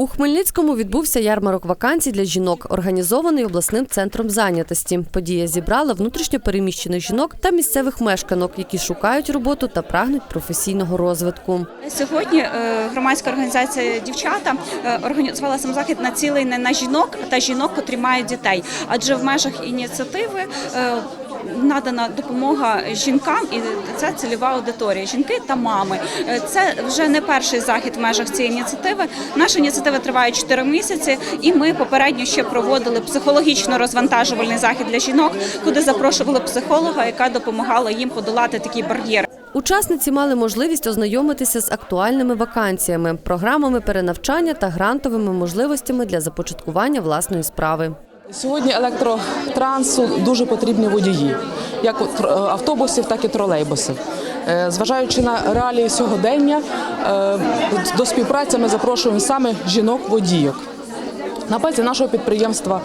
У Хмельницькому відбувся ярмарок вакансій для жінок, організований обласним центром зайнятості. Подія зібрала внутрішньо переміщених жінок та місцевих мешканок, які шукають роботу та прагнуть професійного розвитку. Сьогодні е, громадська організація дівчата е, організувала сам захід націлений на жінок та жінок, котрі мають дітей. Адже в межах ініціативи е, надана допомога жінкам, і це цільова аудиторія жінки та мами. Е, Це вже не перший захід в межах цієї ініціативи. Наша ініціатива триває 4 місяці, і ми попередньо ще проводили психологічно розвантажувальний захід для жінок, куди запрошували психолога, яка допомагала їм подолати такі бар'єри. Учасниці мали можливість ознайомитися з актуальними вакансіями, програмами перенавчання та грантовими можливостями для започаткування власної справи. Сьогодні електротрансу дуже потрібні водії, як е, автобусів, так і тролейбусів. Е, Зважаючи на реалії сьогодення, е, до співпраці ми запрошуємо саме жінок-водійок. На базі нашого підприємства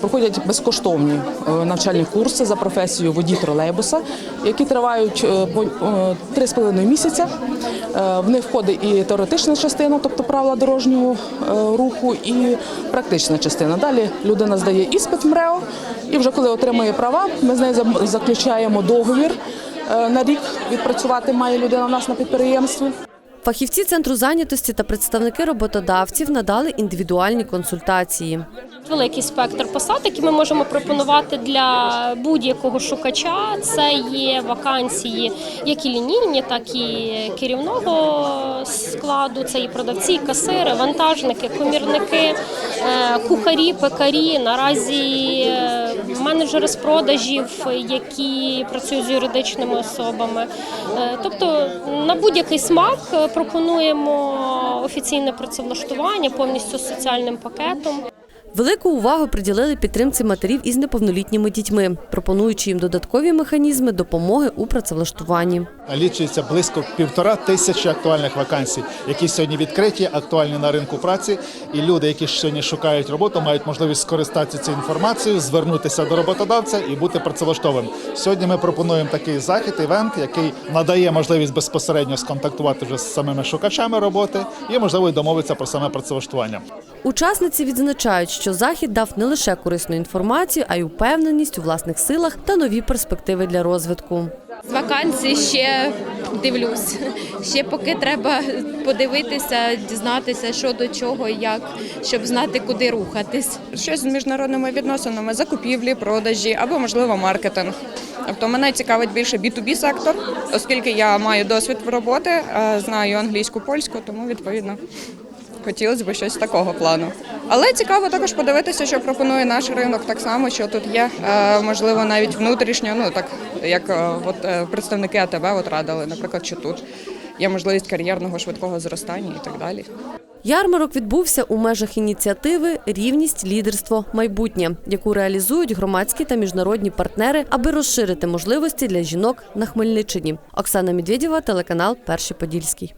проходять безкоштовні навчальні курси за професією водій тролейбуса, які тривають е, по е, три з половиною місяця. Е, В них входить і теоретична частина, тобто правила дорожнього е, руху, і практична частина. Далі людина здає іспит в МРЕО, і вже коли отримує права, ми з нею заключаємо договір. е, На рік відпрацювати має людина у нас на підприємстві. Фахівці центру зайнятості та представники роботодавців надали індивідуальні консультації. Великий спектр посад, які ми можемо пропонувати для будь-якого шукача. Це є вакансії, як і лінійні, так і керівного складу. Це і продавці, і касири, вантажники, комірники, е, кухарі, пекарі. Наразі е, менеджери з продажів, які працюють з юридичними особами. Е, Тобто на будь-який смак пропонуємо офіційне працевлаштування повністю з соціальним пакетом. Велику увагу приділили підтримці матерів із неповнолітніми дітьми, пропонуючи їм додаткові механізми допомоги у працевлаштуванні. Налічується близько півтора тисячі актуальних вакансій, які сьогодні відкриті, актуальні на ринку праці. І люди, які сьогодні шукають роботу, мають можливість скористатися цією інформацією, звернутися до роботодавця і бути працевлаштованим. Сьогодні ми пропонуємо такий захід, івент, який надає можливість безпосередньо сконтактувати вже з самими шукачами роботи і можливо й домовитися про саме працевлаштування. Учасниці відзначають, що захід дав не лише корисну інформацію, а й упевненість у власних силах та нові перспективи для розвитку. З вакансій ще дивлюсь. Ще поки треба подивитися, дізнатися, що до чого, як, щоб знати, куди рухатись. щось з міжнародними відносинами, закупівлі, продажі або, можливо, маркетинг. Тобто мене цікавить більше B2B сектор, оскільки я маю досвід в роботи, знаю англійську, польську, тому відповідно хотілося б щось такого плану. Але цікаво також подивитися, що пропонує наш ринок так само, що тут є, Е, можливо, навіть внутрішньо, ну так як е, от е, представники АТБ от радили, наприклад, що тут є можливість кар'єрного швидкого зростання і так далі. Ярмарок відбувся у межах ініціативи Рівність, лідерство, майбутнє, яку реалізують громадські та міжнародні партнери, аби розширити можливості для жінок на Хмельниччині. Оксана Медведєва, телеканал Перший Подільський.